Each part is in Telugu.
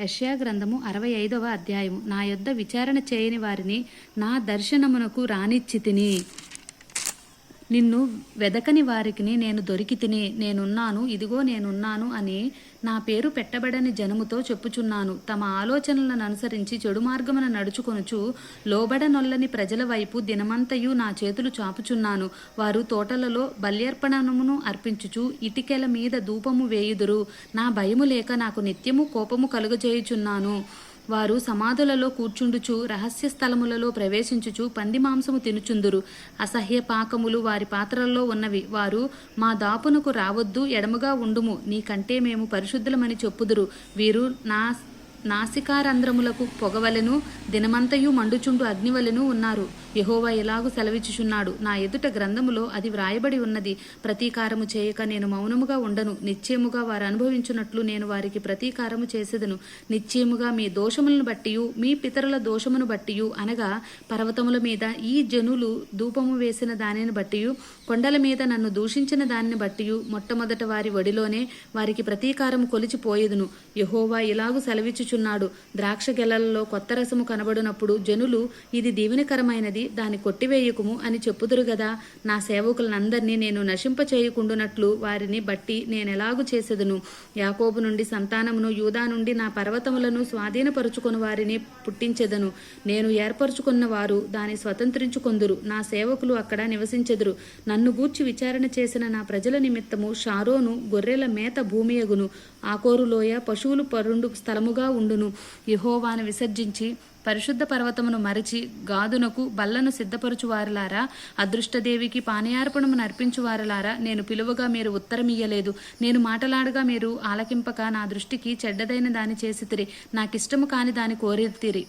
యష్యా గ్రంథము అరవై ఐదవ అధ్యాయము. నా యొద్ద విచారణ చేయని వారిని నా దర్శనమునకు రాణిచ్చి తిని. నిన్ను వెదకని వారికి నేను దొరికి తిని నేనున్నాను ఇదిగో నేనున్నాను అని నా పేరు పెట్టబడని జనముతో చెప్పుచున్నాను. తమ ఆలోచనలను అనుసరించి చెడు మార్గమున నడుచుకొనుచు లోబడనొల్లని ప్రజల వైపు దినమంతయు నా చేతులు చాపుచున్నాను. వారు తోటలలో బల్యర్పణమును అర్పించుచు ఇటికెల మీద ధూపము వేయుదురు. నా భయము లేక నాకు నిత్యము కోపము కలుగజేయుచున్నాను. వారు సమాధులలో కూర్చుండుచు రహస్య స్థలములలో ప్రవేశించుచు పంది మాంసము తినుచుందురు. అసహ్య పాకములు వారి పాత్రల్లో ఉన్నవి. వారు మా దాపునకు రావద్దు ఎడముగా ఉండుము. నీకంటే మేము పరిశుద్ధులమని చెప్పుదురు. వీరు నా నాసికారంధ్రములకు పొగవలను దినమంతయు మండుచుండు అగ్నివలను ఉన్నారు. యహోవా ఎలాగు సెలవిచ్చుచున్నాడు? నా ఎదుట గ్రంథములో అది వ్రాయబడి ఉన్నది. ప్రతీకారము చేయక నేను మౌనముగా ఉండను. నిశ్చయముగా వారు అనుభవించున్నట్లు నేను వారికి ప్రతీకారము చేసేదను. నిశ్చయముగా మీ దోషములను బట్టియు మీ పితరుల దోషమును బట్టియు అనగా పర్వతముల మీద ఈ జనులు ధూపము వేసిన దానిని బట్టియు కొండల మీద నన్ను దూషించిన దానిని బట్టియు మొట్టమొదట వారి వడిలోనే వారికి ప్రతీకారము కొలిచిపోయేదును. యహోవా ఇలాగు సెలవిచ్చుచున్నాడు ద్రాక్ష గెలలలో కొత్త రసము కనబడినప్పుడు జనులు ఇది దీవెనకరమైనది దాన్ని కొట్టివేయకుము అని చెప్పుదురు గదా. నా సేవకులనందరినీ నేను నశింప చేయకుండునట్లు వారిని బట్టి నేనెలాగు చేసేదను. యాకోబు నుండి సంతానమును యూదా నుండి నా పర్వతములను స్వాధీనపరుచుకుని వారిని పుట్టించెదను. నేను ఏర్పరచుకున్న వారు దాన్ని స్వతంత్రించుకొందురు. నా సేవకులు అక్కడ నివసించెదురు. నన్ను గూర్చి విచారణ చేసిన నా ప్రజల నిమిత్తము షారోను గొర్రెల మేత భూమియగును. ఆకోరులోయ పశువులు పరుండు స్థలముగా ఉండును. యహోవాను విసర్జించి పరిశుద్ధ పర్వతమును మరచి గాదునకు బల్లను సిద్ధపరుచువారులారా అదృష్టదేవికి పానయార్పణము నర్పించువారులారా నేను పిలువగా మీరు ఉత్తరమియ్యలేదు. నేను మాటలాడగా మీరు ఆలకింపక నా దృష్టికి చెడ్డదైన దాని చేసితిరి. నాకిష్టము కాని దాని కోరితిరి.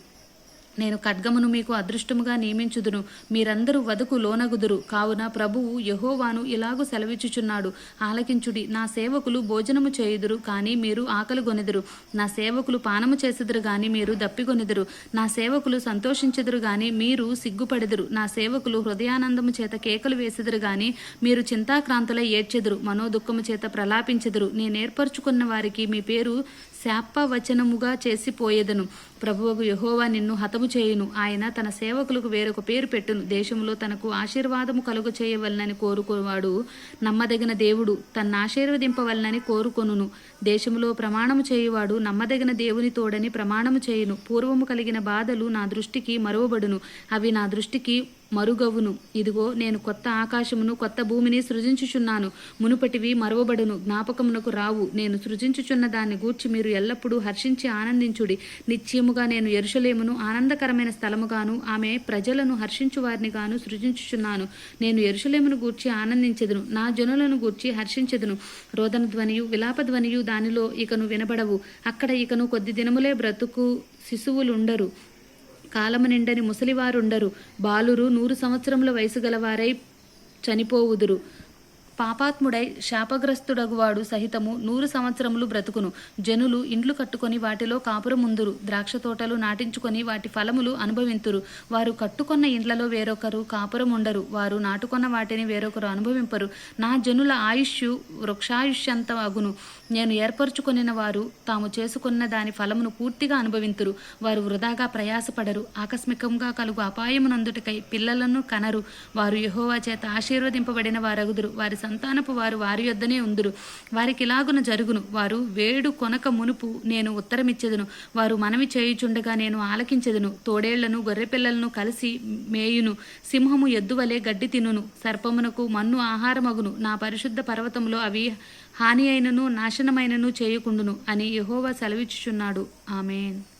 నేను ఖడ్గమును మీకు అదృష్టముగా నియమించుదును. మీరందరూ వదకు లోనగుదురు. కావున ప్రభువు యహోవాను ఇలాగు సెలవిచ్చుచున్నాడు. ఆలకించుడి. నా సేవకులు భోజనము చేయుదురు కానీ మీరు ఆకలి గొనెదురు. నా సేవకులు పానము చేసెదురు గాని మీరు దప్పిగొనెదురు నా సేవకులు సంతోషించెదురు గాని మీరు సిగ్గుపడెదురు. నా సేవకులు హృదయానందము చేత కేకలు వేసెదురు గాని మీరు చింతాక్రాంతుల ఏడ్చెదురు. మనోదుఖము చేత ప్రలాపించెదురు. నేనేర్పరచుకున్న వారికి మీ పేరు శాపవచనముగా చేసిపోయేదను. ప్రభువుకు యహోవా నిన్ను హతము చేయును. ఆయన తన సేవకులకు వేరొక పేరు పెట్టును. దేశంలో తనకు ఆశీర్వాదము కలుగు చేయవలనని కోరుకోవాడు నమ్మదగిన దేవుడు. తన ఆశీర్వదింపవలనని కోరుకొనును. దేశంలో ప్రమాణము చేయువాడు నమ్మదగిన దేవుని తోడని ప్రమాణము చేయును. పూర్వము కలిగిన బాధలు నా దృష్టికి మరువబడును. అవి నా దృష్టికి మరుగవును. ఇదిగో నేను కొత్త ఆకాశమును కొత్త భూమిని సృజించుచున్నాను. మునుపటివి మరువబడును జ్ఞాపకమునకు రావు. నేను సృజించుచున్న దాన్ని గూర్చి మీరు ఎల్లప్పుడూ హర్షించి ఆనందించుడి. నిశ్చయముగా నేను ఎరుషలేమును ఆనందకరమైన స్థలముగాను ఆమె ప్రజలను హర్షించు వారిని గాను సృజించుచున్నాను. నేను ఎరుషలేమును గూర్చి ఆనందించెదను నా జనులను గూర్చి హర్షించెదను. రోదన ధ్వనియు విలాప ధ్వనియు దానిలో ఇకను వినబడవు. అక్కడ ఇకను కొద్ది దినములే బ్రతుకు శిశువులుండరు. కాలము నిండని ముసలివారుండరు. బాలురు నూరు సంవత్సరముల వయసు గలవారై చనిపోవుదురు. పాపాత్ముడై శాపగ్రస్తుడగువాడు సహితము నూరు సంవత్సరములు బ్రతుకును. జనులు ఇండ్లు కట్టుకొని వాటిలో కాపురముందురు ద్రాక్ష తోటలు నాటించుకొని వాటి ఫలములు అనుభవింతురు. వారు కట్టుకొన్న ఇండ్లలో వేరొకరు కాపురం ఉండరు. వారు నాటుకొన్న వాటిని వేరొకరు అనుభవింపరు. నా జనుల ఆయుష్ వృక్షాయుష్యంత అగును నేను ఏర్పరచుకొనిన వారు తాము చేసుకున్న దాని ఫలమును పూర్తిగా అనుభవింతురు. వారు వృధాగా ప్రయాసపడరు. ఆకస్మికంగా కలుగు అపాయమునందుటకై పిల్లలను కనరు. వారు యహోవా చేత ఆశీర్వదింపబడిన వారగుదురు. వారి సంతానపు వారు వారి యొద్దనే ఉందురు. వారికి ఇలాగున జరుగును. వారు వేడు కొనక మునుపు నేను ఉత్తరమిచ్చెదను. వారు మనవి చేయుచుండగా నేను ఆలకించెదను. తోడేళ్ళను గొర్రెపిల్లలను కలిసి మేయును. సింహము ఎద్దువలే గడ్డి తినును. సర్పమునకు మన్ను ఆహారమగును. నా పరిశుద్ధ పర్వతంలో అవి హాని అయినను నాశనమైనను చేయకుండును అని యహోవా సెలవిచ్చుచున్నాడు. ఆమెన్.